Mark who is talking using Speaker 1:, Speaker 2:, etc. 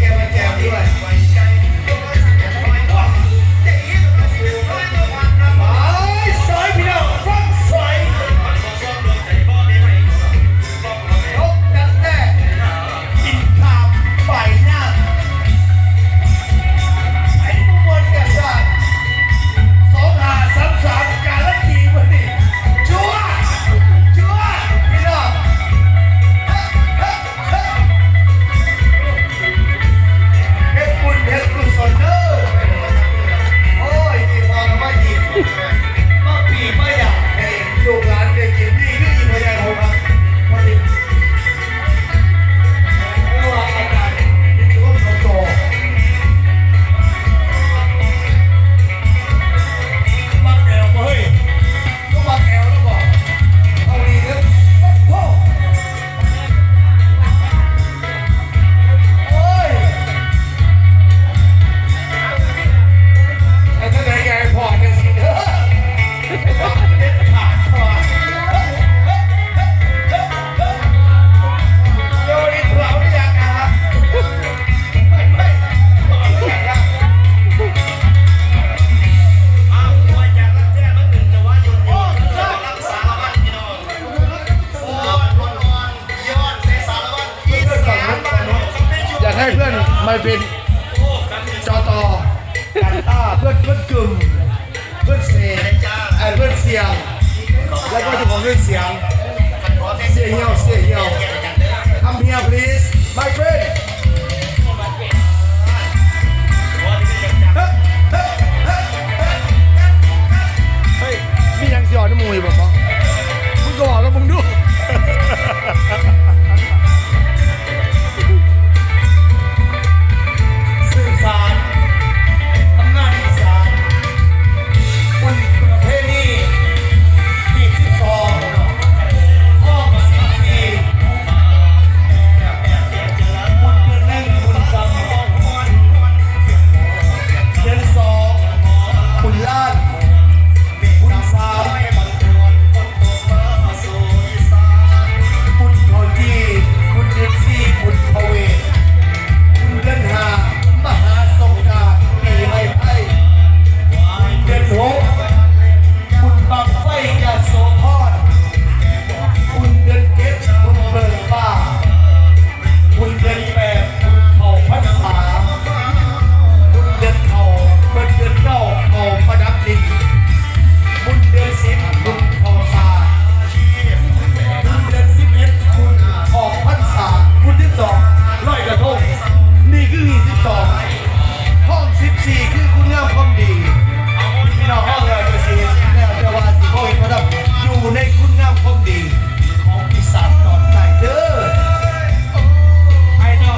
Speaker 1: แกมาแจมด้วย ให้เพื่อนมาเป็นจอตอกันต้าเพื่อนเพื่อนกึ่มเพื่อนเสียงไอ้เพื่อนเสียง แล้วก็จะาของเพื่อนเสียงเสียงเหี่ยวเสียงเหี่ยวทำเฮีย please my friend